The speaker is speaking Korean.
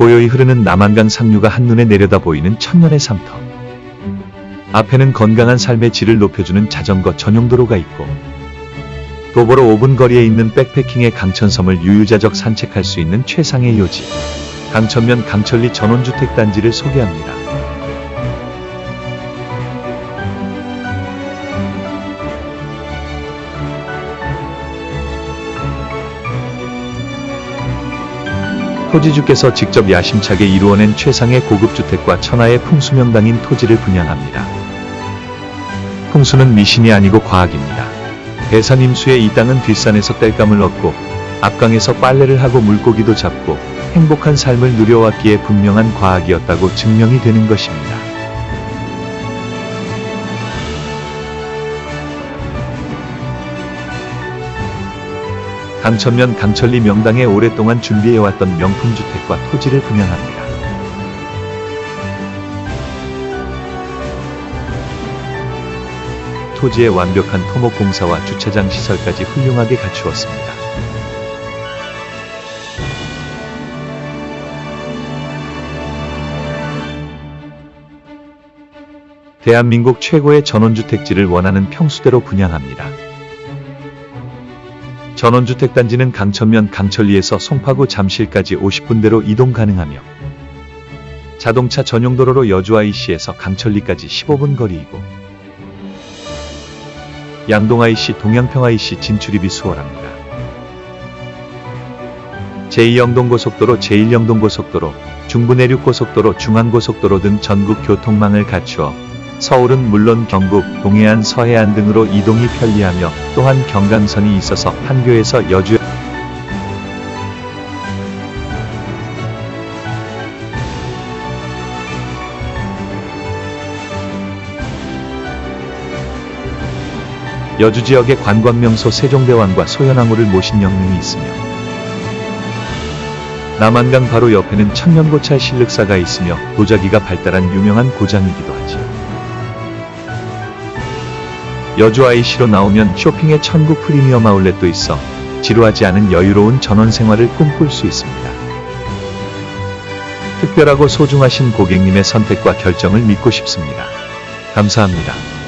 고요히 흐르는 남한강 상류가 한눈에 내려다 보이는 천년의 삼터. 앞에는 건강한 삶의 질을 높여주는 자전거 전용도로가 있고 도보로 5분 거리에 있는 백패킹의 강천섬을 유유자적 산책할 수 있는 최상의 요지. 강천면 강천리 전원주택 단지를 소개합니다. 토지주께서 직접 야심차게 이루어낸 최상의 고급 주택과 천하의 풍수명당인 토지를 분양합니다. 풍수는 미신이 아니고 과학입니다. 대산 임수의 이 땅은 뒷산에서 땔감을 얻고 앞강에서 빨래를 하고 물고기도 잡고 행복한 삶을 누려왔기에 분명한 과학이었다고 증명이 되는 것입니다. 강천면 강천리 명당에 오랫동안 준비해왔던 명품 주택과 토지를 분양합니다. 토지의 완벽한 토목 공사와 주차장 시설까지 훌륭하게 갖추었습니다. 대한민국 최고의 전원주택지를 원하는 평수대로 분양합니다. 전원주택 단지는 강천면 강천리에서 송파구 잠실까지 50분대로 이동 가능하며 자동차 전용도로로 여주 IC에서 강천리까지 15분 거리이고 양동 IC, 동양평 IC 진출입이 수월합니다. 제2영동고속도로, 제1영동고속도로, 중부내륙고속도로, 중앙고속도로 등 전국 교통망을 갖추어 서울은 물론 경북, 동해안, 서해안 등으로 이동이 편리하며 또한 경강선이 있어서 판교에서 여주 여주 지역의 관광명소 세종대왕과 소현왕후를 모신 영릉이 있으며 남한강 바로 옆에는 천년고찰 신륵사가 있으며 도자기가 발달한 유명한 고장이기도 하지요. 여주 IC로 나오면 쇼핑의 천국 프리미엄 아울렛도 있어 지루하지 않은 여유로운 전원 생활을 꿈꿀 수 있습니다. 특별하고 소중하신 고객님의 선택과 결정을 믿고 싶습니다. 감사합니다.